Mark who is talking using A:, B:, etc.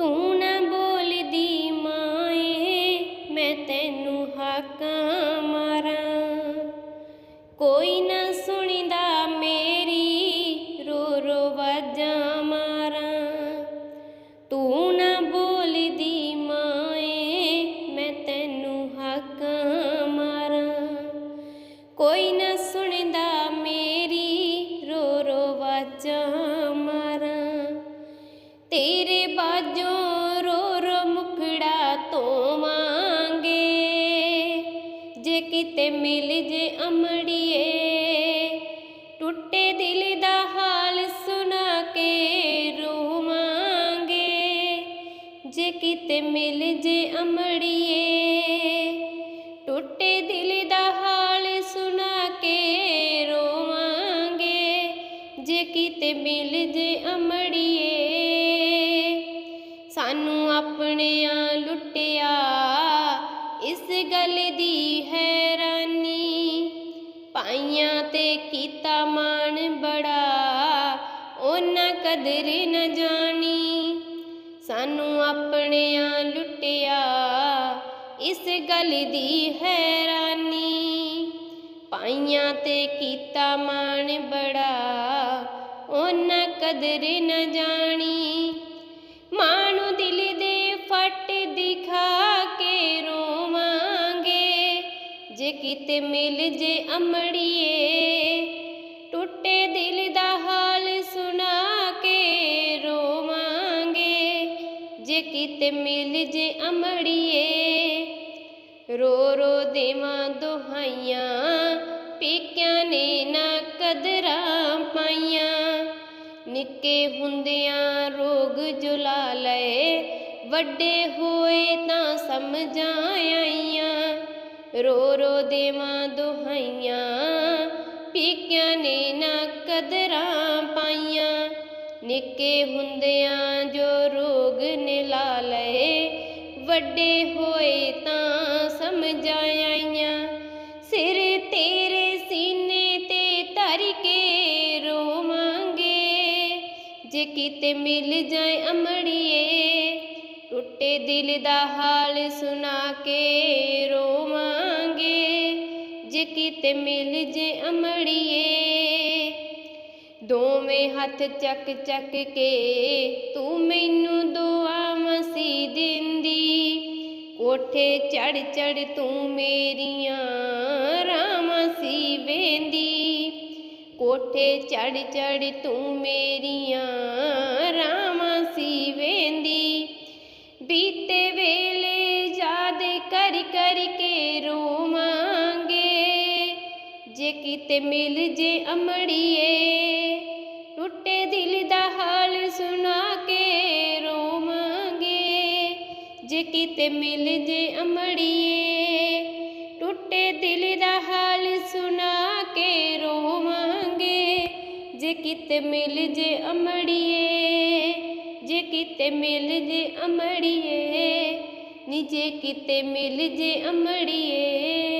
A: ਤੂੰ ਨਾ ਬੋਲਦੀ ਮਾਏ, ਮੈਂ ਤੈਨੂੰ ਹਾਕਾਂ ਮਾਰਾਂ। ਕੋਈ ਨਾ ਸੁਣਦਾ ਮੇਰੀ ਰੋ ਰੋ ਵਾਜਾਂ ਮਾਰਾਂ। ਤੂੰ ਨਾ ਬੋਲਦੀ ਮਾਏ, ਮੈਂ ਤੈਨੂੰ ਹਾਕਾਂ ਮਾਰਾਂ। ਕੋਈ ਨਾ ਸੁਣਦਾ ਮੇਰੀ ਰੋ ਰੋ ਵਾਜਾਂ ਮਾਰਾਂ। ਤੇ ਅਮੜੀਏ ਟੁੱਟੇ ਦਿਲ ਦਾ ਹਾਲ ਸੁਣਾ ਕੇ ਰੋਵਾਂਗੇ। ਜੇ ਕਿਤੇ ਮਿਲ ਜੇ ਅਮੜੀਏ, ਟੁੱਟੇ ਦਿਲ ਦਾ ਹਾਲ ਸੁਣਾ ਕੇ ਰੋਵਾਂਗੇ। ਜੇ ਕਿਤੇ ਮਿਲ ਜੇ ਅਮੜੀਏ, ਸਾਨੂੰ ਆਪਣਿਆਂ ਲੁੱਟਿਆ, ਇਸ ਗੱਲ ਦੀ ਹੈਰਾਨੀ ਪਾਈਆਂ ਤੇ ਕੀਤਾ ਮਾਣ ਬੜਾ ਉਹਨਾਂ ਕਦਰ ਨ ਜਾਣੀ। ਸਾਨੂੰ ਆਪਣਿਆਂ ਲੁੱਟਿਆ, ਇਸ ਗੱਲ ਦੀ ਹੈਰਾਨੀ। ਪਾਈਆਂ ਤੇ ਕੀਤਾ ਮਾਣ ਬੜਾ ਉਹਨਾਂ ਕਦਰ ਨ ਜਾਣੀ। ਜੇ ਕਿਤੇ ਮਿਲ ਜੇ ਅਮੜੀਏ। ਟੁੱਟੇ ਦਿਲ ਦਾ ਹਾਲ ਸੁਣਾ ਕੇ ਰੋਵਾਂਗੇ। ਜੇ ਕਿਤੇ ਮਿਲ ਜੇ ਅਮੜੀਏ, ਰੋ ਰੋ ਦੇਵਾਂ ਦੁਹਾਈਆਂ। ਪੇਕਿਆਂ ਨੇ ਨਾ ਕਦਰਾਂ ਪਾਈਆਂ। ਨਿੱਕੇ ਹੁੰਦਿਆਂ ਰੋਗ ਜੁਲਾ ਲਏ। ਵੱਡੇ ਹੋਏ ਤਾਂ ਸਮਝਾਂ ਆਈਆਂ। ਰੋ ਰੋ ਦੇਵਾਂ ਦੁਹਾਈਆਂ, ਪੀਕਿਆਂ ਨੇ ਨਾ ਕਦਰਾਂ ਪਾਈਆਂ। ਨਿੱਕੇ ਹੁੰਦਿਆਂ ਜੋ ਰੋਗ ਨੇ ਲਾ ਲਏ, ਵੱਡੇ ਹੋਏ ਤਾਂ ਸਮਝਾਂ ਆਈਆਂ। ਸਿਰ ਤੇਰੇ ਸੀਨੇ ਤੇ ਧਰ ਕੇ ਰੋਵਾਂਗੇ, ਜੇ ਕਿਤੇ ਮਿਲ ਜਾਏ ਅਮੜੀਏ ਟੁੱਟੇ ਦਿਲ ਦਾ ਹਾਲ ਸੁਣਾ ਕੇ ਰੋਵਾਂਗੇ। ਜੇ ਕਿਤੇ ਮਿਲ ਜੇ ਅਮੜੀਏ, ਦੋਵੇਂ ਹੱਥ ਚੱਕ ਚੱਕ ਕੇ ਤੂੰ ਮੈਨੂੰ ਦੁਆ ਮਸੀ ਦਿੰਦੀ। ਕੋਠੇ ਚੜ ਚੜ ਤੂੰ ਮੇਰੀਆਂ ਰਾਮਾਂ ਸੀ ਵੇਂਦੀ ਕੋਠੇ ਚੜ ਚੜ ਤੂੰ ਮੇਰੀਆਂ ਰਾਮਾਂ ਸੀ ਵੇਂਦੀ ਬੀਤੇ ਵੇਲੇ ਯਾਦ ਕਰ ਕਰਕੇ ਰੋਵਾਂਗੇ। ਜੇ ਕਿਤੇ ਮਿਲ ਜੇ ਅਮੜੀਏ, ਟੁੱਟੇ ਦਿਲ ਦਾ ਹਾਲ ਸੁਣਾ ਕੇ ਰੋਵਾਂਗੇ। ਜੇ ਕਿਤੇ ਮਿਲ ਜੇ ਅਮੜੀਏ, ਟੁੱਟੇ ਦਿਲ ਦਾ ਹਾਲ ਸੁਣਾ ਕੇ ਰੋਵਾਂਗੇ। ਜੇ ਕਿਤੇ ਮਿਲ ਜੇ ਅਮੜੀਏ ਕਿਤੇ ਮਿਲ ਜੇ ਅਮੜੀਏ ਨੀ ਜੇ ਕਿਤੇ ਮਿਲ ਜੇ ਅਮੜੀਏ